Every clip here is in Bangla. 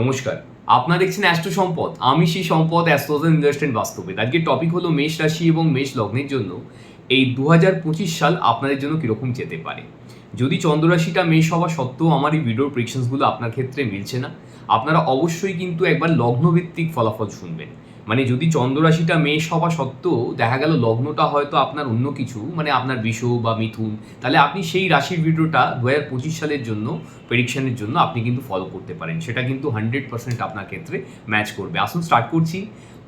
নমস্কার। আপনার দেখছেন অ্যাস্ট্রো সম্পদ। আমি সেই সম্পদ অ্যাস্ট্রোজেন ইনভেস্টমেন্ট বাস্তবে। আজকে টপিক হলো মেষ রাশি এবং মেষ লগ্নের জন্য। এই দু হাজার পঁচিশ সাল আপনাদের জন্য কীরকম যেতে পারে? যদি চন্দ্ররাশিটা মেষ হওয়া সত্ত্বেও আমার এই ভিডিওর প্রেডিকশনসগুলো আপনার ক্ষেত্রে মিলছে না, আপনারা অবশ্যই কিন্তু একবার লগ্নভিত্তিক ফলাফল শুনবেন। মানে যদি চন্দ্ররাশিটা মেষ হওয়া সত্ত্বেও দেখা গেল লগ্নটা হয়তো আপনার অন্য কিছু মানে আপনার বিষ বা মিথুন, তাহলে আপনি সেই রাশির ভিডিওটা দু হাজার পঁচিশ সালের জন্য প্রেডিকশনের জন্য আপনি কিন্তু ফলো করতে পারেন। সেটা কিন্তু হান্ড্রেড পার্সেন্ট আপনার ক্ষেত্রে ম্যাচ করবে। আসুন স্টার্ট করছি।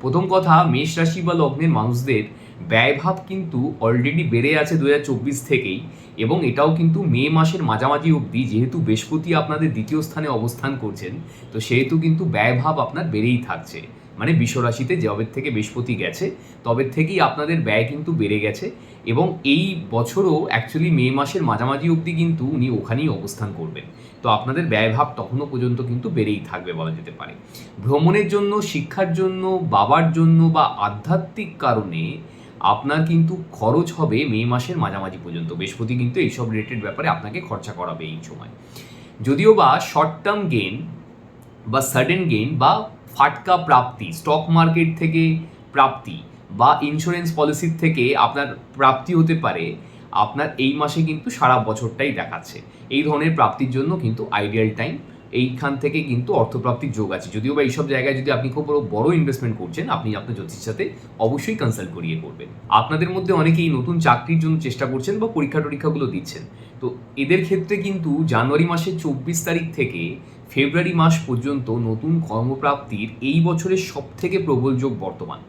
প্রথম কথা, মেষ রাশি বা লগ্নের মানুষদের ব্যয়ভাব কিন্তু অলরেডি বেড়ে আছে দুহাজার চব্বিশ থেকেই এবং এটাও কিন্তু মে মাসের মাঝামাঝি অবধি, যেহেতু বৃহস্পতি আপনাদের দ্বিতীয় স্থানে অবস্থান করছেন, তো সেহেতু কিন্তু ব্যয়ভাব আপনার বেড়েই থাকছে। মানে বিশ্বরাশিতে যবের থেকে বৃহস্পতি গেছে তবে থেকেই আপনাদের ব্যয় কিন্তু বেড়ে গেছে এবং এই বছরও অ্যাকচুয়ালি মে মাসের মাঝামাঝি অবধি কিন্তু উনি ওখানেই অবস্থান করবেন। তো আপনাদের ব্যয়ভাব তখনও পর্যন্ত কিন্তু বেড়েই থাকবে বলা যেতে পারে। ভ্রমণের জন্য, শিক্ষার জন্য, বাবার জন্য বা আধ্যাত্মিক কারণে আপনার কিন্তু খরচ হবে মে মাসের মাঝামাঝি পর্যন্ত। বৃহস্পতি কিন্তু এইসব রিলেটেড ব্যাপারে আপনাকে খরচা করাবে এই সময়। যদিও বা শর্ট টার্ম গেন বা সাডেন গেইন বা ফাটকা প্রাপ্তি স্টক মার্কেট থেকে প্রাপ্তি বা ইন্স্যুরেন্স পলিসির থেকে আপনার প্রাপ্তি হতে পারে, আপনার এই মাসে কিন্তু সারা বছরটাই দেখাচ্ছে। এই ধরনের প্রাপ্তির জন্য কিন্তু আইডিয়াল টাইম এইখান থেকে কিন্তু অর্থপ্রাপ্তির যোগ আছে। যদিও বা এইসব জায়গায় যদি আপনি খুব বড় ইনভেস্টমেন্ট করছেন, আপনি আপনার জ্যোতিষের সাথে অবশ্যই কনসাল্ট করিয়ে করবেন। আপনাদের মধ্যে অনেকেই নতুন চাকরির জন্য চেষ্টা করছেন বা পরীক্ষা টরীক্ষাগুলো দিচ্ছেন। তো এদের ক্ষেত্রে কিন্তু জানুয়ারি মাসের চব্বিশ তারিখ থেকে ফেব্রুয়ারি মাস পর্যন্ত নতুন কর্মপ্রাপ্তির এই বছরের সব থেকে প্রবল যোগ বর্তমান।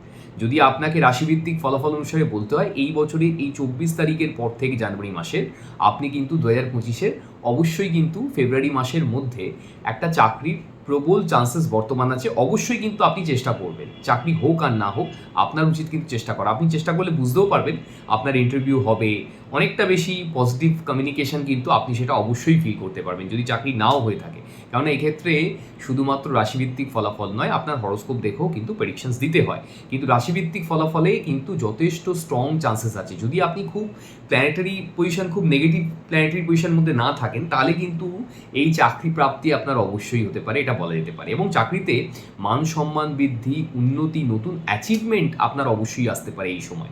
যদি আপনাকে রাশিভিত্তিক ফলাফল অনুসারে বলতে হয়, এই বছরের এই চব্বিশ তারিখের পর থেকে জানুয়ারি মাসের, আপনি কিন্তু দু হাজার পঁচিশের, অবশ্যই কিন্তু ফেব্রুয়ারি মাসের মধ্যে একটা চাকরির প্রবল চান্সেস বর্তমান আছে। অবশ্যই কিন্তু আপনি চেষ্টা করবেন। চাকরি হোক আর না হোক, আপনার উচিত কিন্তু চেষ্টা করা। আপনি চেষ্টা করলে বুঝতেও পারবেন, আপনার ইন্টারভিউ হবে অনেকটা বেশি পজিটিভ কমিউনিকেশন কিন্তু আপনি সেটা অবশ্যই ফিল করতে পারবেন যদি চাকরি নাও হয়ে থাকে। কারণ এক্ষেত্রে শুধুমাত্র রাশিভিত্তিক ফলাফল নয়, আপনার হরস্কোপ দেখেও কিন্তু প্রেডিকশনস দিতে হয়। কিন্তু রাশিভিত্তিক ফলাফলে কিন্তু যথেষ্ট স্ট্রং চান্সেস আছে। যদি আপনি খুব প্ল্যানেটারি পজিশন খুব নেগেটিভ প্ল্যানেটারি পজিশনের মধ্যে না থাকেন, তাহলে কিন্তু এই চাকরি প্রাপ্তি আপনার অবশ্যই হতে পারে, এটা বলা যেতে পারে। এবং চাকরিতে মান সম্মান বৃদ্ধি, উন্নতি, নতুন অ্যাচিভমেন্ট আপনার অবশ্যই আসতে পারে এই সময়।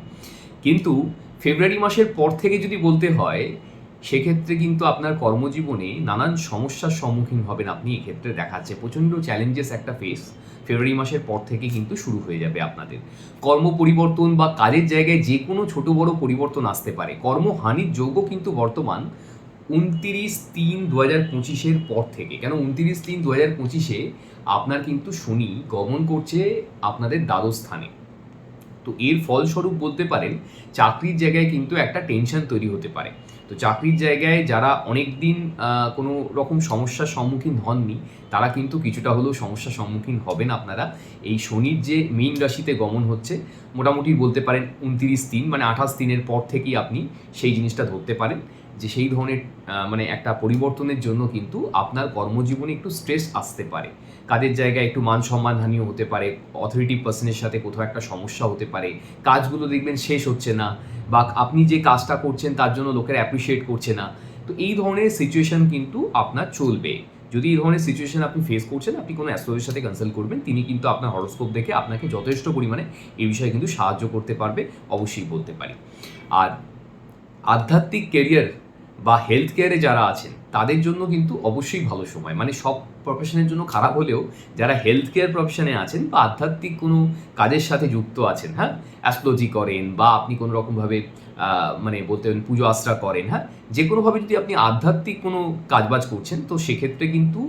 কিন্তু ফেব্রুয়ারি মাসের পর থেকে যদি বলতে হয়, সেক্ষেত্রে কিন্তু আপনার কর্মজীবনে নানান সমস্যার সম্মুখীন হবেন আপনি। এক্ষেত্রে দেখাচ্ছে প্রচণ্ড চ্যালেঞ্জেস একটা ফেস ফেব্রুয়ারি মাসের পর থেকে কিন্তু শুরু হয়ে যাবে আপনাদের। কর্ম পরিবর্তন বা কাজের জায়গায় যে কোনো ছোট বড় পরিবর্তন আসতে পারে। কর্মহানির যোগ্য কিন্তু বর্তমান উনতিরিশ তিন দু হাজার পঁচিশের পর থেকে। কেন উনতিরিশ তিন দু হাজার পঁচিশে? আপনার কিন্তু শনি গমন করছে আপনাদের দ্বাদশ স্থানে। তো এর ফলস্বরূপ বলতে পারেন, চাকরির জায়গায় কিন্তু একটা টেনশন তৈরি হতে পারে। তো চাকরির জায়গায় যারা অনেক দিন কোনো রকম সমস্যার সম্মুখীন হননি, তারা কিন্তু কিছুটা হলেও সমস্যার সম্মুখীন হবেন আপনারা। এই শনির যে মীন রাশিতে গমন হচ্ছে, মোটামুটি বলতে পারেন উনতিরিশ দিন মানে আঠাশ দিনের পর থেকেই আপনি সেই জিনিসটা ধরতে পারেন। যে সেই ধরনের মানে একটা পরিবর্তনের জন্য কিন্তু আপনার কর্মজীবনে একটু স্ট্রেস আসতে পারে। কাজের জায়গায় একটু মান সম্মানহানিও হতে পারে অথরিটি পার্সনের সাথে কোথাও একটা সমস্যা হতে পারে, কাজগুলো দেখবেন শেষ হচ্ছে না, বা আপনি যে কাজটা করছেন তার জন্য লোকের অ্যাপ্রিসিয়েট করছে না। তো এই ধরনের সিচুয়েশন কিন্তু আপনার চলবে। যদি এই ধরনের সিচুয়েশন আপনি ফেস করছেন, আপনি কোনো অ্যাস্ট্রোলজির সাথে কনসাল্ট করবেন, তিনি কিন্তু আপনার হরস্কোপ দেখে আপনাকে যথেষ্ট পরিমাণে এই বিষয়ে কিন্তু সাহায্য করতে পারবে, অবশ্যই বলতে পারি। আর আধ্যাত্মিক কেরিয়ার বা হেলথ কেয়ারে যারা আছেন, তাদের জন্য কিন্তু অবশ্যই ভালো সময়। মানে সব প্রফেশনের জন্য খারাপ হলেও যারা হেলথ কেয়ার প্রফেশনে আছেন বা আধ্যাত্মিক কোনো কাজের সাথে যুক্ত আছেন হ্যাঁ? অ্যাস্ট্রোলজি করেন বা আপনি কোনো রকমভাবে মানে বলতে পারেন পুজো আশ্রা করেন হ্যাঁ? যে কোনোভাবে যদি আপনি আধ্যাত্মিক কোনো কাজবাজ করছেন, তো সেক্ষেত্রে কিন্তু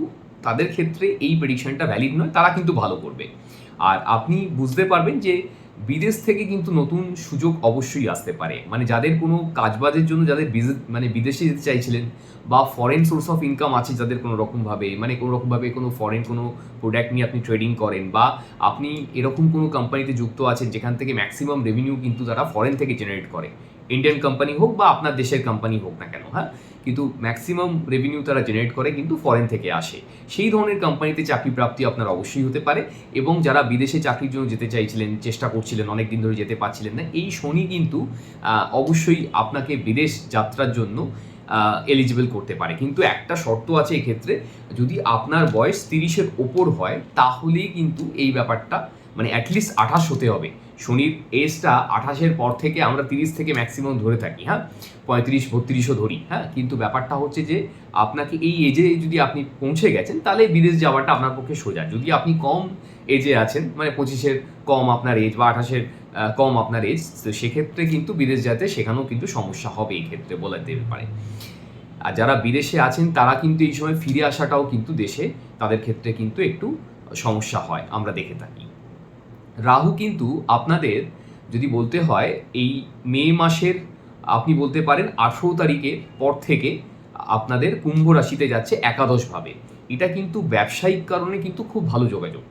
তাদের ক্ষেত্রে এই প্রেডিকশনটা ভ্যালিড নয়, তারা কিন্তু ভালো করবে। আর আপনি বুঝতে পারবেন যে বিদেশ থেকে কিন্তু নতুন সুযোগ অবশ্যই আসতে পারে। মানে যাদের কোনো কাজবাজের জন্য যাদের মানে বিদেশে যেতে চাইছিলেন বা ফরেন সোর্স অফ ইনকাম আছে যাদের কোনো রকমভাবে মানে কোনো রকমভাবে কোনো ফরেন কোনো প্রোডাক্ট নিয়ে আপনি ট্রেডিং করেন বা আপনি এরকম কোনো কোম্পানিতে যুক্ত আছেন যেখান থেকে ম্যাক্সিমাম রেভিনিউ কিন্তু তারা ফরেন থেকে জেনারেট করে। ইন্ডিয়ান কোম্পানি হোক বা আপনার দেশের কোম্পানি হোক না কেন হ্যাঁ? কিন্তু ম্যাক্সিমাম রেভিনিউ তারা জেনারেট করে কিন্তু ফরেন থেকে আসে। সেই ধরনের কোম্পানিতে চাকরি প্রাপ্তি আপনার অবশ্যই হতে পারে এবং যারা বিদেশে চাকরির জন্য যেতে চাইছিলেন, চেষ্টা করছিলেন অনেক দিন ধরে যেতে পারছিলেন না, এই শনি কিন্তু অবশ্যই আপনাকে বিদেশ যাত্রার জন্য এলিজিবল করতে পারে। কিন্তু একটা শর্ত আছে এক্ষেত্রে, যদি আপনার বয়স তিরিশের ওপর হয়, তাহলেই কিন্তু এই ব্যাপারটা মানে অ্যাটলিস্ট আঠাশ হতে হবে। শনির এজটা আঠাশের পর থেকে আমরা তিরিশ থেকে ম্যাক্সিমাম ধরে থাকি হ্যাঁ? পঁয়ত্রিশ, বত্রিশও ধরি হ্যাঁ? কিন্তু ব্যাপারটা হচ্ছে যে, আপনাকে এই এজে যদি আপনি পৌঁছে গেছেন, তাহলে বিদেশ যাওয়াটা আপনার পক্ষে সোজা। যদি আপনি কম এজে আছেন মানে পঁচিশের কম আপনার এজ বা আঠাশের কম আপনার এজ তো সেক্ষেত্রে কিন্তু বিদেশ যেতে সেখানেও কিন্তু সমস্যা হবে এই ক্ষেত্রে বলা যেতে পারে। আর যারা বিদেশে আছেন, তারা কিন্তু এই সময় ফিরে আসাটাও কিন্তু দেশে তাদের ক্ষেত্রে কিন্তু একটু সমস্যা হয়, আমরা দেখে থাকি। রাহু কিন্তু আপনাদের যদি বলতে হয়, এই মে মাসের, আপনি বলতে পারেন আঠেরো তারিখের পর থেকে আপনাদের কুম্ভ রাশিতে যাচ্ছে একাদশভাবে। এটা কিন্তু ব্যবসায়িক কারণে কিন্তু খুব ভালো যোগাযোগ।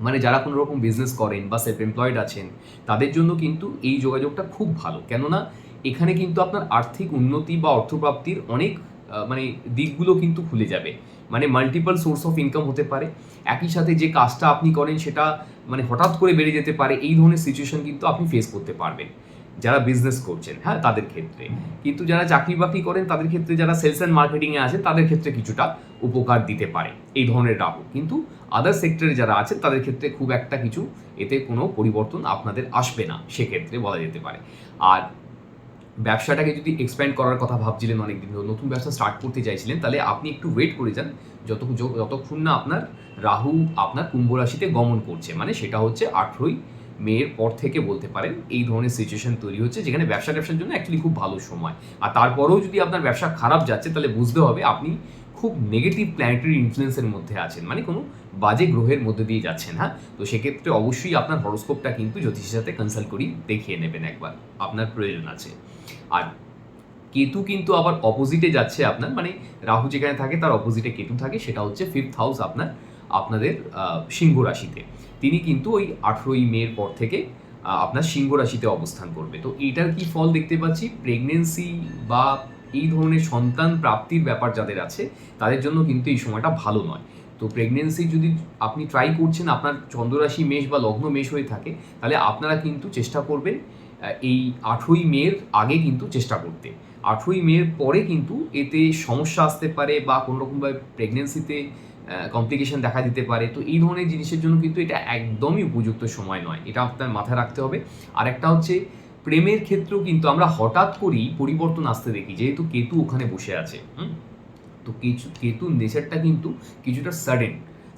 মানে যারা কোনো রকম বিজনেস করেন বা সেলফ এমপ্লয়েড আছেন, তাদের জন্য কিন্তু এই যোগাযোগটা খুব ভালো। কেননা এখানে কিন্তু আপনার আর্থিক উন্নতি বা অর্থপ্রাপ্তির অনেক মানে দিকগুলো কিন্তু খুলে যাবে। মানে মাল্টিপল সোর্স অফ ইনকাম হতে পারে। একই সাথে যে কাজটা আপনি করেন সেটা মানে হঠাৎ করে বেড়ে যেতে পারে, এই ধরনের সিচুয়েশন কিন্তু আপনি ফেস করতে পারবেন। যারা বিজনেস করছেন হ্যাঁ তাদের ক্ষেত্রে। কিন্তু যারা চাকরি বাকরি করেন, তাদের ক্ষেত্রে যারা সেলস অ্যান্ড মার্কেটিংয়ে আছেন, তাদের ক্ষেত্রে কিছুটা উপকার দিতে পারে। এই ধরনের রাহু কিন্তু আদার সেক্টরে যারা আছেন, তাদের ক্ষেত্রে খুব একটা কিছু এতে কোনো পরিবর্তন আপনাদের আসবে না। সেক্ষেত্রে বলা যেতে পারে। আর ব্যবসাটাকে যদি এক্সপ্যান্ড করার কথা ভাবছিলেন অনেকদিন ধরে, নতুন ব্যবসা স্টার্ট করতে চাইছিলেন তাহলে আপনি একটু ওয়েট করে যান যত যতক্ষণ না আপনার রাহু আপনার কুম্ভ রাশিতে গমন করছে। মানে সেটা হচ্ছে আঠেরোই মেয়ের পর থেকে বলতে পারেন এই ধরনের সিচুয়েশন তৈরি হচ্ছে যেখানে ব্যবসা ব্যবসার জন্য অ্যাকচুয়ালি খুব ভালো সময়। আর তারপরেও যদি আপনার ব্যবসা খারাপ যাচ্ছে তাহলে বুঝতে হবে আপনি খুব নেগেটিভ প্ল্যানেটারি ইনফ্লুয়েন্সের মধ্যে আছেন মানে কোনো বাজে গ্রহের মধ্যে দিয়ে যাচ্ছেন হ্যাঁ? তো সেক্ষেত্রে অবশ্যই আপনার হরোস্কোপটা কিন্তু জ্যোতিষের সাথে কনসাল্ট করি দেখিয়ে নেবেন একবার আপনার প্রয়োজন আছে। আর কেতু কিন্তু আবার অপোজিটে যাচ্ছে আপনার মানে রাহু যেখানে থাকে তার অপোজিটে কেতু থাকে, সেটা হচ্ছে ফিফথ হাউস আপনার, আপনাদের সিংহ রাশিতে। তিনি কিন্তু ওই আঠেরোই মের পর থেকে আপনার সিংহ রাশিতে অবস্থান করবে। তো এটার কি ফল দেখতে পাচ্ছি? প্রেগনেন্সি বা এই ধরনের সন্তান প্রাপ্তির ব্যাপার যাদের আছে, তাদের জন্য কিন্তু এই সময়টা ভালো নয়। তো প্রেগনেন্সি যদি আপনি ট্রাই করছেন, আপনার চন্দ্ররাশি মেষ বা লগ্ন মেষ হয়ে থাকে, তাহলে আপনারা কিন্তু চেষ্টা করবেন এই আঠেরোই মের আগে কিন্তু চেষ্টা করতে। আঠেরোই মের পরে কিন্তু এতে সমস্যা আসতে পারে বা কোনো রকমভাবে প্রেগনেন্সিতে কমপ্লিকেশন দেখা দিতে পারে। তো এই ধরনের জিনিসের জন্য কিন্তু এটা একদমই উপযুক্ত সময় নয়। এটা আপনার মাথায় রাখতে হবে। আর একটা হচ্ছে, প্রেমের ক্ষেত্রেও কিন্তু আমরা হঠাৎ করেই পরিবর্তন আসতে দেখি, যেহেতু কেতু ওখানে বসে আছে? তো কিছু, কেতুর নেচারটা কিন্তু কিছুটা সাডেন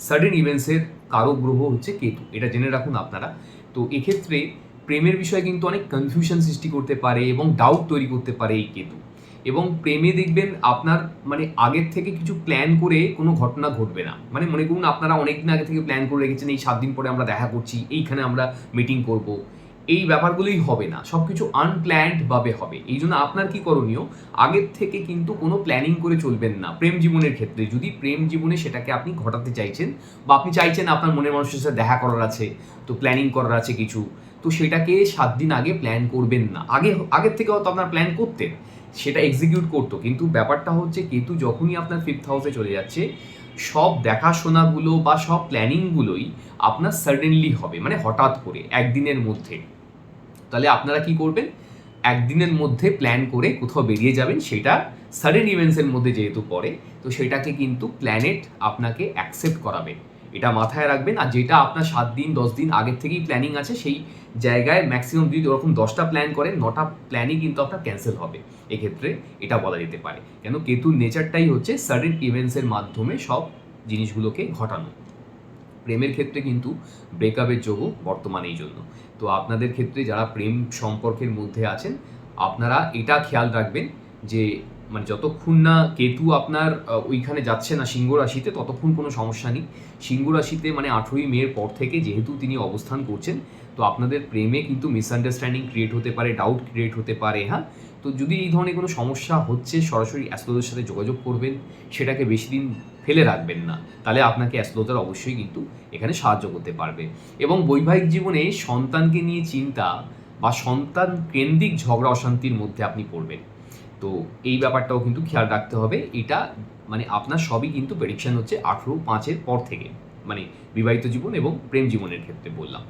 সাডেন ইভেন্টসের কারও গ্রহ হচ্ছে কেতু। এটা জেনে রাখুন আপনারা। তো এক্ষেত্রে প্রেমের বিষয়ে কিন্তু অনেক কনফিউশন সৃষ্টি করতে পারে এবং ডাউট তৈরি করতে পারে এই কেতু। এবং প্রেমে দেখবেন আপনার মানে আগের থেকে কিছু প্ল্যান করে কোনো ঘটনা ঘটবে না। মানে মনে করুন আপনারা অনেকদিন আগে থেকে প্ল্যান করে রেখেছেন, এই সাত দিন পরে আমরা দেখা করছি, এইখানে আমরা মিটিং করব। এই ব্যাপারগুলোই হবে না সব কিছু আনপ্ল্যান্ড ভাবে হবে। এই জন্য আপনার কি করণীয়? আগের থেকে কিন্তু কোনো প্ল্যানিং করে চলবেন না, প্রেম জীবনের ক্ষেত্রে। যদি প্রেম জীবনে সেটাকে আপনি ঘটাতে চাইছেন বা আপনি চাইছেন আপনার মনের মানুষের সাথে দেখা করার আছে, তো প্ল্যানিং করার আছে কিছু। তো সেটাকে সাত দিন আগে প্ল্যান করবেন না। আগে, আগের থেকে হয়তো আপনার প্ল্যান করতেন, সেটা এক্সিকিউট করতো। কিন্তু ব্যাপারটা হচ্ছে, কেতু যখনই আপনার ফিফথ হাউসে চলে যাচ্ছে, সব দেখাশোনাগুলো বা সব প্ল্যানিংগুলোই আপনার সাডেনলি হবে মানে হঠাৎ করে, একদিনের মধ্যে। তাহলে আপনারা কি করবেন? একদিনের মধ্যে প্ল্যান করে কোথাও বেরিয়ে যাবেন, সেটা সাডেন ইভেন্টসের মধ্যে যেহেতু পড়ে, তো সেটাকে কিন্তু প্ল্যানেট আপনাকে অ্যাকসেপ্ট করাবে। এটা মাথায় রাখবেন। আর যেটা আপনার সাত দিন, দশ দিন আগের থেকেই প্ল্যানিং আছে, সেই জায়গায় ম্যাক্সিমাম যদি ওরকম দশটা প্ল্যান করেন, নটা প্ল্যানই কিন্তু আপনার ক্যান্সেল হবে। এক্ষেত্রে এটা বলা যেতে পারে। কেন? কেতুর নেচারটাই হচ্ছে সাডেন ইভেন্টসের মাধ্যমে সব জিনিসগুলোকে ঘটানো। প্রেমের ক্ষেত্রে কিন্তু ব্রেকআপের যোগও বর্তমানে এই জন্য। তো আপনাদের ক্ষেত্রে যারা প্রেম সম্পর্কের মধ্যে আছেন, আপনারা এটা খেয়াল রাখবেন যে মানে যতক্ষণ না কেতু আপনার ওইখানে যাচ্ছে না সিংহ রাশিতে, ততক্ষণ কোনো সমস্যা নেই। সিংহ রাশিতে মানে আঠেরোই মের পর থেকে যেহেতু তিনি অবস্থান করছেন, তো আপনাদের প্রেমে কিন্তু মিসআন্ডারস্ট্যান্ডিং ক্রিয়েট হতে পারে ডাউট ক্রিয়েট হতে পারে হ্যাঁ? তো যদি এই ধরনের কোনো সমস্যা হচ্ছে, সরাসরি অ্যাস্ট্রোলজার সাথে যোগাযোগ করবেন, সেটাকে বেশি দিন ফেলে রাখবেন না। তাহলে আপনাকে অ্যাস্ট্রোলজার অবশ্যই কিন্তু এখানে সাহায্য করতে পারবে। এবং বৈবাহিক জীবনে সন্তানকে নিয়ে চিন্তা বা সন্তান কেন্দ্রিক ঝগড়া, অশান্তির মধ্যে আপনি পড়বেন। তো এই ব্যাপারটাও কিন্তু খেয়াল রাখতে হবে। এটা মানে আপনার সবই কিন্তু প্রেডিকশন হচ্ছে আঠেরো পাঁচের পর থেকে মানে বিবাহিত জীবন এবং প্রেম জীবনের ক্ষেত্রে বললাম।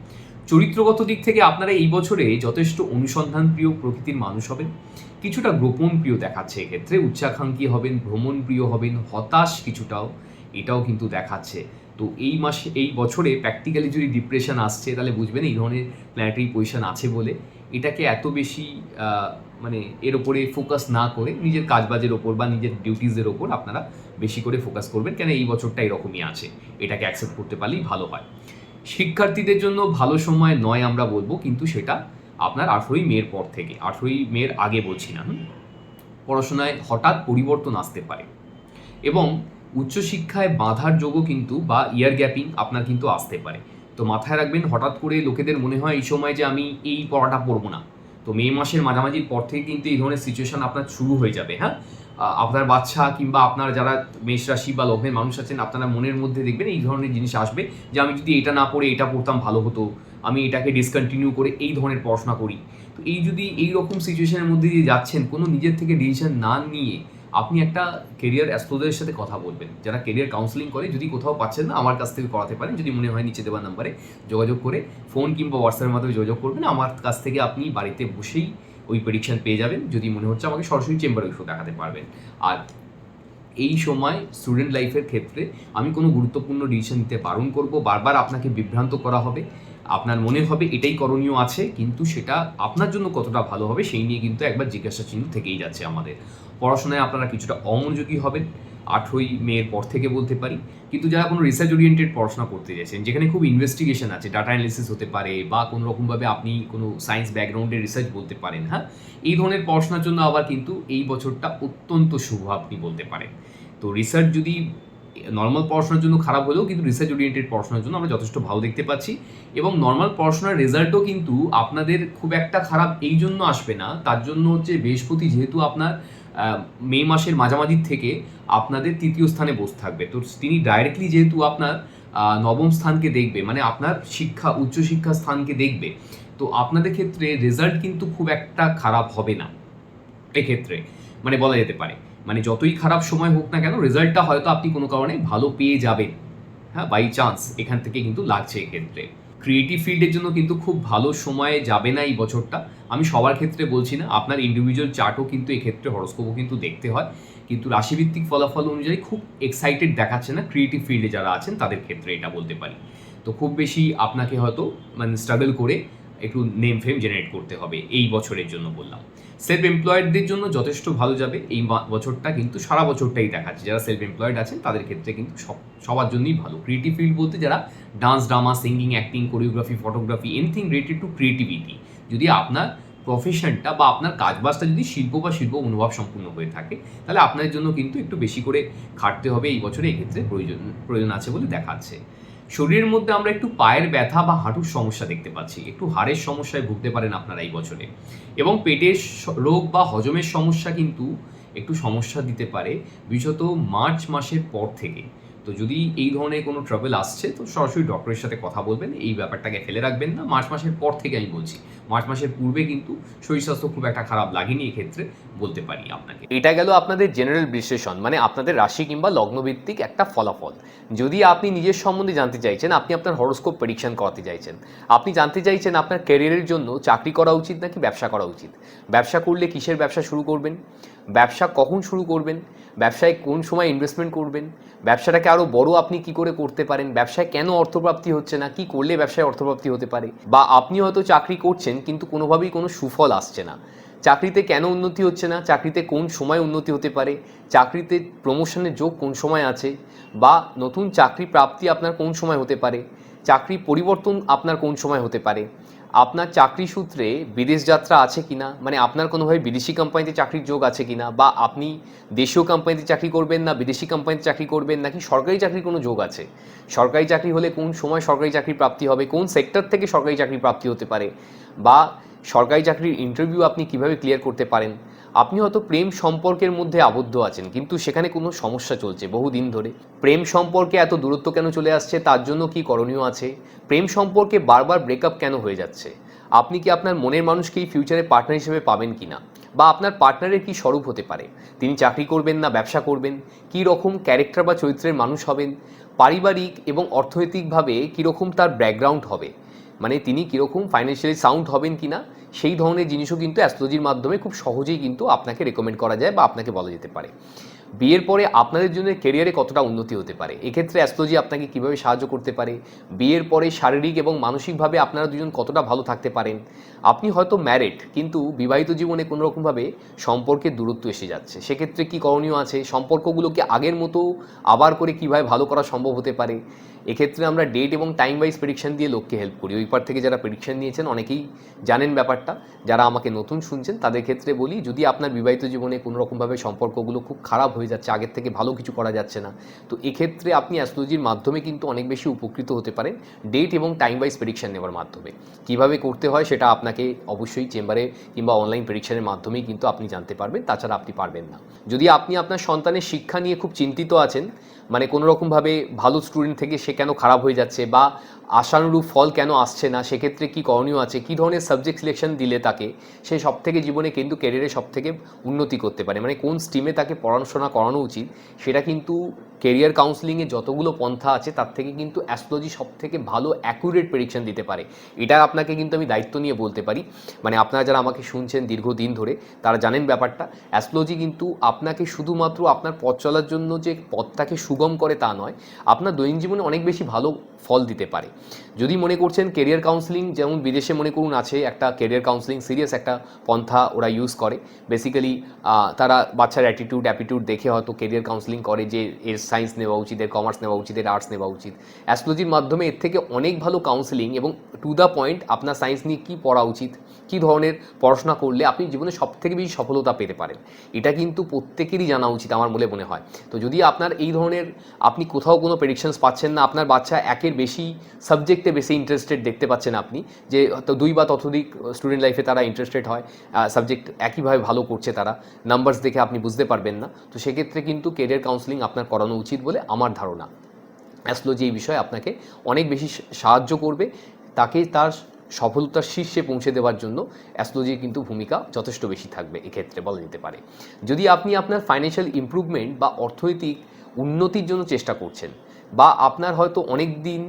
চরিত্রগত দিক থেকে আপনারা এই বছরে যথেষ্ট অনুসন্ধান প্রিয় প্রকৃতির মানুষ হবেন। কিছুটা গোপন প্রিয় দেখাচ্ছে এক্ষেত্রে, উচ্চাকাঙ্ক্ষী হবেন, ভ্রমণ প্রিয় হবেন, হতাশ কিছুটাও এটাও কিন্তু দেখাচ্ছে। তো এই মাসে, এই বছরে প্র্যাকটিক্যালি যদি ডিপ্রেশন আসছে, তাহলে বুঝবেন এই ধরনের প্ল্যানেটারি পজিশন আছে বলে। এটাকে এত বেশি মানে এর ওপরে ফোকাস না করে নিজের কাজবাজের ওপর বা নিজের ডিউটিসের ওপর আপনারা বেশি করে ফোকাস করবেন। কেন এই বছরটা এরকমই আছে? এটাকে অ্যাকসেপ্ট করতে পারলেই ভালো হয়। শিক্ষার্থীদের জন্য ভালো সময় নয় আমরা বলব, কিন্তু সেটা আপনার আঠেরোই মের পর থেকে। আঠেরোই মের আগে বলছি না পড়াশোনায় হঠাৎ পরিবর্তন আসতে পারে। এবং উচ্চশিক্ষায় বাধার যোগও কিন্তু বা ইয়ার গ্যাপিং আপনার কিন্তু আসতে পারে। তো মাথায় রাখবেন, হঠাৎ করে লোকেদের মনে হয় এই সময় যে আমি এই পড়াটা পড়ব না। তো মে মাসের মাঝামাঝির পর থেকে কিন্তু এই ধরনের সিচুয়েশন আপনার শুরু হয়ে যাবে হ্যাঁ? আপনার বাচ্চা কিংবা আপনার যারা মেষ রাশি বা লগ্নের মানুষ আছেন, আপনারা মনের মধ্যে দেখবেন এই ধরনের জিনিস আসবে যে আমি যদি এটা না পড়ে, এটা পড়তাম ভালো হতো, আমি এটাকে ডিসকন্টিনিউ করে এই ধরনের পড়াশোনা করি। তো এই যদি এই রকম সিচুয়েশনের মধ্যে দিয়ে যাচ্ছেন, কোনো নিজের থেকে ডিসিশন না নিয়ে আপনি একটা কেরিয়ার অ্যাস্ট্রোলজারের সাথে কথা বলবেন। যারা কেরিয়ার কাউন্সিলিং করে, যদি কোথাও পাচ্ছেন না, আমার কাছ থেকে করাতে পারেন। যদি মনে হয় নিচে দেওয়া নাম্বারে যোগাযোগ করে ফোন কিংবা হোয়াটসঅ্যাপের মাধ্যমে যোগাযোগ করবেন। আমার কাছ থেকে আপনি বাড়িতে বসেই ওই প্রেডিকশন পেয়ে যাবেন। যদি মনে হচ্ছে আমাকে সরাসরি চেম্বারে এসে দেখাতে পারবেন। আর এই সময় স্টুডেন্ট লাইফের ক্ষেত্রে আমি কোনো গুরুত্বপূর্ণ ডিসিশন নিতে বারণ করব। বারবার আপনাকে বিভ্রান্ত করা হবে। আপনার মনে হবে এটাই করণীয় আছে, কিন্তু সেটা আপনার জন্য কতটা ভালো হবে, সেই নিয়ে কিন্তু একবার জিজ্ঞাসা চিহ্ন থেকেই যাচ্ছে আমাদের। পড়াশোনায় আপনারা কিছুটা অমনোযোগী হবেন, আঠই মেয়ের পর থেকে বলতে পারি। কিন্তু যারা কোনো রিসার্চ ওরিয়েন্টেড পড়াশোনা করতে চাইছেন যেখানে খুব ইনভেস্টিগেশন আছে ডাটা অ্যানালিসিস হতে পারে বা কোনো রকমভাবে আপনি কোনো সায়েন্স ব্যাকগ্রাউন্ডের রিসার্চ বলতে পারেন হ্যাঁ? এই ধরনের পড়াশোনার জন্য আবার কিন্তু এই বছরটা অত্যন্ত শুভ আপনি বলতে পারেন। তো রিসার্চ যদি নর্মাল পড়াশোনার জন্য খারাপ হলেও কিন্তু রিসার্চ ওরিয়েন্টেড পড়াশোনার জন্য আমরা যথেষ্ট ভালো দেখতে পাচ্ছি এবং নর্মাল পড়াশোনার রেজাল্টও কিন্তু আপনাদের খুব একটা খারাপ এই জন্য আসবে না। তার জন্য হচ্ছে বৃহস্পতি যেহেতু আপনার মে মাসের মাঝামাঝির থেকে আপনাদের তৃতীয় স্থানে বসে থাকবে। তো তিনি ডাইরেক্টলি যেহেতু আপনার নবম স্থানকে দেখবে মানে আপনার শিক্ষা উচ্চশিক্ষা স্থানকে দেখবে, তো আপনাদের ক্ষেত্রে রেজাল্ট কিন্তু খুব একটা খারাপ হবে না। এক্ষেত্রে মানে বলা যেতে পারে মানে যতই খারাপ সময় হোক না কেন রেজাল্টটা হয়তো আপনি কোনো কারণে ভালো পেয়ে যাবেন। হ্যাঁ বাই চান্স এখান থেকে কিন্তু লাগছে এক্ষেত্রে। ক্রিয়েটিভ ফিল্ডের জন্য কিন্তু খুব ভালো সময়ে যাবে না এই বছরটা। আমি সবার ক্ষেত্রে বলছি না, আপনার ইন্ডিভিজুয়াল চার্টও কিন্তু এক্ষেত্রে হরস্কোপও কিন্তু দেখতে হয়। কিন্তু রাশিভিত্তিক ফলাফল অনুযায়ী খুব এক্সাইটেড দেখাচ্ছে না ক্রিয়েটিভ ফিল্ডে যারা আছেন তাদের ক্ষেত্রে এটা বলতে পারি। তো খুব বেশি আপনাকে হয়তো মানে স্ট্রাগল করে একটু নেম ফেম জেনারেট করতে হবে এই বছরের জন্য বললাম। সেলফ এমপ্লয়েডদের জন্য যথেষ্ট ভালো যাবে। এই বছরটা কিন্তু সারা বছরটাই দেখাচ্ছে। যারা সেলফ এমপ্লয়েড আছেন, তাদের ক্ষেত্রে কিন্তু সব সবার জন্যই ভালো। ক্রিয়েটিভ ফিল্ড বলতে যারা dance drama singing acting choreography photography anything related to creativity যদি আপনার প্রফেশনটা বা আপনার কাজবাজটা যদি শিল্প বা শিল্প অনুভব সম্পূর্ণ হয়ে থাকে, তাহলে আপনার জন্য কিন্তু একটু বেশি করে খাটতে হবে। এই বছরে এক্ষেত্রে প্রয়োজন প্রয়োজন আছে বলে দেখাচ্ছে। শরীরের মধ্যে আমরা একটু পায়ের ব্যথা বা হাঁটুর সমস্যা দেখতে পাচ্ছি। একটু হাড়ের সমস্যায় ভুগতে পারেন আপনারা এই বছরে। এবং পেটের রোগ বা হজমের সমস্যা কিন্তু একটু সমস্যা দিতে পারে, বিশেষত মার্চ মাসের পর থেকে। তো যদি এই ধরনের কোনো ট্রাভেল আসছে, তো সরাসরি ডক্টরের সাথে কথা বলবেন, এই ব্যাপারটাকে ফেলে রাখবেন না। মার্চ মাসের পর থেকে আমি বলছি, মার্চ মাসের পূর্বে কিন্তু শরীর স্বাস্থ্য খুব একটা খারাপ লাগেনি এক্ষেত্রে। বলতে পারি আপনাকে। এটা গেল আপনাদের জেনারেল বিশ্লেষণ মানে আপনাদের রাশি কিংবা লগ্নভিত্তিক একটা ফলাফল। যদি আপনি নিজের সম্বন্ধে জানতে চাইছেন, আপনি আপনার হরোস্কোপ প্রেডিকশন করাতে চাইছেন। আপনি জানতে চাইছেন আপনার ক্যারিয়ারের জন্য চাকরি করা উচিত নাকি ব্যবসা করা উচিত? ব্যবসা করলে কিসের ব্যবসা শুরু করবেন? ব্যবসা কখন শুরু করবেন? ব্যবসায় কোন সময় ইনভেস্টমেন্ট করবেন? ব্যবসাটাকে আরও বড় আপনি কি করে করতে পারেন? ব্যবসায় কেন অর্থপ্রাপ্তি হচ্ছে না? কি করলে ব্যবসায় অর্থপ্রাপ্তি হতে পারে? বা আপনি হয়তো চাকরি করছেন, কিন্তু কোনোভাবেই কোনো সুফল আসছে না। চাকরিতে কেন উন্নতি হচ্ছে না? চাকরিতে কোন সময় উন্নতি হতে পারে? চাকরিতে প্রমোশনের যোগ কোন সময় আছে? বা নতুন চাকরি প্রাপ্তি আপনার কোন সময় হতে পারে? চাকরি পরিবর্তন আপনার কোন সময় হতে পারে? আপনার চাকরি সূত্রে বিদেশ যাত্রা আছে কিনা? মানে আপনার কোনোভাবে বিদেশি কোম্পানিতে চাকরির যোগ আছে কিনা? বা আপনি দেশীয় কোম্পানিতে চাকরি করবেন না, বিদেশি কোম্পানিতে চাকরি করবেন নাকি সরকারি চাকরির কোনো যোগ আছে? সরকারি চাকরি হলে কোন সময় সরকারি চাকরি প্রাপ্তি হবে? কোন সেক্টর থেকে সরকারি চাকরি প্রাপ্তি হতে পারে? বা সরকারি চাকরির ইন্টারভিউ আপনি কীভাবে ক্লিয়ার করতে পারেন? আপনি হয়তো প্রেম সম্পর্কের মধ্যে আবদ্ধ আছেন, কিন্তু সেখানে কোনো সমস্যা চলছে বহুদিন ধরে। প্রেম সম্পর্কে এত দূরত্ব কেন চলে আসছে, তার জন্য কি করণীয় আছে? প্রেম সম্পর্কে বারবার ব্রেকআপ কেন হয়ে যাচ্ছে? আপনি কি আপনার মনের মানুষকেই ফিউচারে পার্টনার হিসেবে পাবেন কিনা? বা আপনার পার্টনারের কি স্বরূপ হতে পারে? তিনি চাকরি করবেন না, ব্যবসা করবেন? কী রকম ক্যারেক্টার বা চরিত্রের মানুষ হবেন? পারিবারিক এবং অর্থনৈতিকভাবে কীরকম তার ব্যাকগ্রাউন্ড হবে? মানে তিনি কীরকম ফাইন্যান্সিয়ালি সাউন্ড হবেন কি না সেই ধরনের জিনিসও কিন্তু অ্যাস্ট্রোলজির মাধ্যমে খুব সহজেই কিন্তু আপনাকে রেকমেন্ড করা যায় বা আপনাকে বলা যেতে পারে। বিয়ের পরে আপনাদের জন্য কেরিয়ারে কতটা উন্নতি হতে পারে? এক্ষেত্রে অ্যাস্ট্রোলজি আপনাকে কীভাবে সাহায্য করতে পারে? বিয়ের পরে শারীরিক এবং মানসিকভাবে আপনারা দুজন কতটা ভালো থাকতে পারেন? আপনি হয়তো ম্যারিড কিন্তু বিবাহিত জীবনে কোনো রকমভাবে সম্পর্কের দূরত্ব এসে যাচ্ছে। সেক্ষেত্রে কী করণীয় আছে? সম্পর্কগুলোকে আগের মতো আবার করে কীভাবে ভালো করা সম্ভব হতে পারে? এক্ষেত্রে আমরা ডেট এবং টাইম ওয়াইজ প্রেডিকশন দিয়ে লোককে হেল্প করি। ওই পার থেকে যারা প্রেডিকশন নিয়েছেন, অনেকেই জানেন ব্যাপারটা। যারা আমাকে নতুন শুনছেন, তাদের ক্ষেত্রে বলি, যদি আপনার বিবাহিত জীবনে কোনো রকমভাবে সম্পর্কগুলো খুব খারাপ হয়ে যাচ্ছে, আগের থেকে ভালো কিছু করা যাচ্ছে না, তো এক্ষেত্রে আপনি অ্যাস্ট্রোলজির মাধ্যমে কিন্তু অনেক বেশি উপকৃত হতে পারেন ডেট এবং টাইম ওয়াইজ প্রেডিকশন নেওয়ার মাধ্যমে। কীভাবে করতে হয় সেটা আপনাকে অবশ্যই চেম্বারে কিংবা অনলাইন প্রেডিকশনের মাধ্যমেই কিন্তু আপনি জানতে পারবেন, তাছাড়া আপনি পারবেন না। যদি আপনি আপনার সন্তানের শিক্ষা নিয়ে খুব চিন্তিত আছেন মানে কোনোরকমভাবে ভালো স্টুডেন্ট থেকে সে কেন খারাপ হয়ে যাচ্ছে বা আশানুরূপ ফল কেন আসছে না? সেক্ষেত্রে কি করণীয় আছে? কী ধরনের সাবজেক্ট সিলেকশন দিলে তাকে সে সব থেকে জীবনে কিন্তু ক্যারিয়ারে সব থেকে উন্নতি করতে পারে? মানে কোন স্ট্রিমে তাকে পড়াশোনা করানো উচিত? সেটা কিন্তু কেরিয়ার কাউন্সিলিংয়ে যতগুলো পন্থা আছে, তার থেকে কিন্তু অ্যাস্ট্রোলজি সব থেকে ভালো অ্যাকুরেট প্রেডিকশন দিতে পারে। এটা আপনাকে কিন্তু আমি দায়িত্ব নিয়ে বলতে পারি। মানে আপনারা যারা আমাকে শুনছেন দীর্ঘদিন ধরে, তারা জানেন ব্যাপারটা। অ্যাস্ট্রোলজি কিন্তু আপনাকে শুধুমাত্র আপনার পথ চলার জন্য যে পথটাকে সুগম করে তা নয়, আপনার দৈনিক জীবনে অনেক বেশি ভালো ফল দিতে পারে। যদি মনে করছেন কেরিয়ার কাউন্সিলিং যেমন বিদেশে মনে করুন আছে একটা কেরিয়ার কাউন্সিলিং সিরিয়াস একটা পন্থা ওরা ইউজ করে। বেসিক্যালি তারা বাচ্চার অ্যাটিটিউড অ্যাপিটিউড দেখে হয়তো কেরিয়ার কাউন্সিলিং করে যে এর সায়েন্স নেওয়া উচিত, এর কমার্স নেওয়া উচিত, এর আর্টস নেওয়া উচিত। অ্যাস্ট্রোলজির মাধ্যমে এর থেকে অনেক ভালো কাউন্সিলিং এবং টু দ্য পয়েন্ট আপনার সায়েন্স নিয়ে কী পড়া উচিত, কী ধরনের পড়াশোনা করলে আপনি জীবনে সব থেকে বেশি সফলতা পেতে পারেন। এটা কিন্তু প্রত্যেকেরই জানা উচিত আমার বলে মনে হয়। তো যদি আপনার এই ধরনের আপনি কোথাও কোনো প্রেডিকশনস পাচ্ছেন না, আপনার বাচ্চা একের বেশি সাবজেক্টে বেশি ইন্টারেস্টেড দেখতে পাচ্ছেন আপনি, যে হয়তো দুই বা ততোধিক স্টুডেন্ট লাইফে তারা ইন্টারেস্টেড হয় সাবজেক্ট একইভাবে ভালো করছে তারা নাম্বারস দেখে আপনি বুঝতে পারবেন না। তো সেক্ষেত্রে কিন্তু কেরিয়ার কাউন্সিলিং আপনার করানো উচিত বলে আমার ধারণা। অ্যাস্ট্রোলজি এই বিষয়ে আপনাকে অনেক বেশি সাহায্য করবে, তাকে তার সফলতার শীর্ষে পৌঁছে দেওয়ার জন্য অ্যাস্ট্রোলজির কিন্তু ভূমিকা যথেষ্ট বেশি থাকবে এক্ষেত্রে বলা যেতে পারে। যদি আপনি আপনার ফাইন্যান্সিয়াল ইমপ্রুভমেন্ট বা অর্থনৈতিক উন্নতির জন্য চেষ্টা করছেন, বা আপনার হয়তো অনেক দিন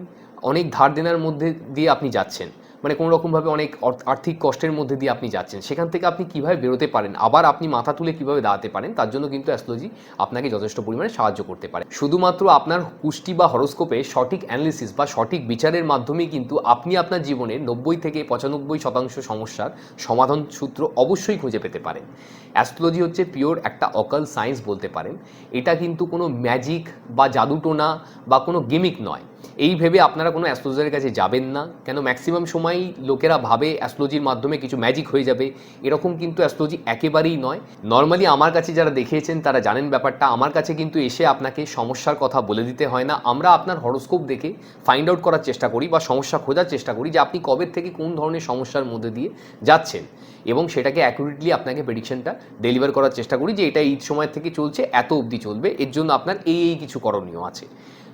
অনেক ধার দেনার মধ্যে দিয়ে আপনি যাচ্ছেন। মানে কোনো রকমভাবে অনেক আর্থিক কষ্টের মধ্যে দিয়ে আপনি যাচ্ছেন। সেখান থেকে আপনি কীভাবে বেরোতে পারেন? আবার আপনি মাথা তুলে কীভাবে দাঁড়াতে পারেন? তার জন্য কিন্তু অ্যাস্ট্রোলজি আপনাকে যথেষ্ট পরিমাণে সাহায্য করতে পারে। শুধুমাত্র আপনার পুষ্টি বা হরোস্কোপে সঠিক অ্যানালিসিস বা সঠিক বিচারের মাধ্যমেই কিন্তু আপনি আপনার জীবনের নব্বই থেকে পঁচানব্বই শতাংশ সমস্যার সমাধান সূত্র অবশ্যই খুঁজে পেতে পারেন। অ্যাস্ট্রোলজি হচ্ছে পিওর একটা অকাল সায়েন্স বলতে পারেন। এটা কিন্তু কোনো ম্যাজিক বা জাদুটোনা বা কোনো গেমিক নয়। এই ভেবে আপনারা কোনো অ্যাস্ট্রোলজারের কাছে যাবেন না। কেন ম্যাক্সিমাম সময়ই লোকেরা ভাবে অ্যাস্ট্রোলজির মাধ্যমে কিছু ম্যাজিক হয়ে যাবে। এরকম কিন্তু অ্যাস্ট্রোলজি একেবারেই নয়। নর্মালি আমার কাছে যারা দেখিয়েছেন, তারা জানেন ব্যাপারটা। আমার কাছে কিন্তু এসে আপনাকে সমস্যার কথা বলে দিতে হয় না। আমরা আপনার হরোস্কোপ দেখে ফাইন্ড আউট করার চেষ্টা করি বা সমস্যা খোঁজার চেষ্টা করি যে আপনি কবে থেকে কোন ধরনের সমস্যার মধ্যে দিয়ে যাচ্ছেন। এবং সেটাকে অ্যাকুরেটলি আপনাকে প্রেডিকশনটা ডেলিভার করার চেষ্টা করি যে এটা এই সময় থেকে চলছে, এত অবধি চলবে। এর জন্য আপনার এই এই কিছু করণীয় আছে।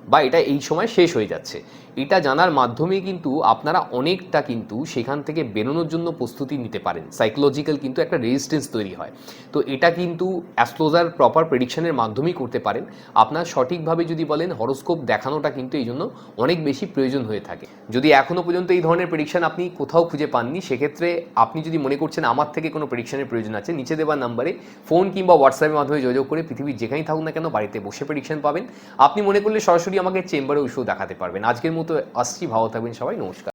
বা এটা এই সময় শেষ হয়ে যাচ্ছে। এটা জানার মাধ্যমে কিন্তু আপনারা অনেকটা কিন্তু সেখান থেকে বেরোনোর জন্য প্রস্তুতি নিতে পারেন। সাইকোলজিক্যাল কিন্তু একটা রেজিস্ট্যান্স তৈরি হয়। তো এটা কিন্তু অ্যাস্ট্রোজার প্রপার প্রেডিকশনের মাধ্যমেই করতে পারেন। আপনার সঠিকভাবে যদি বলেন হরোস্কোপ দেখানোটা কিন্তু এই জন্য অনেক বেশি প্রয়োজন হয়ে থাকে। যদি এখনও পর্যন্ত এই ধরনের প্রেডিকশান আপনি কোথাও খুঁজে পাননি, সেক্ষেত্রে আপনি যদি মনে করছেন আমার থেকে কোনো প্রেডিকশানের প্রয়োজন আছে, নিচে দেওয়া নাম্বারে ফোন কিংবা হোয়াটসঅ্যাপের মাধ্যমে যোগাযোগ করে পৃথিবীর যেখানেই থাকুন না কেন, বাড়িতে বসে প্রেডিকশন পাবেন। আপনি মনে করলে সরাসরি আমাকে চেম্বারে ওষুধ দেখাতে পারবেন। আজকের মতো আসছি ভালো থাকবেন সবাই নমস্কার।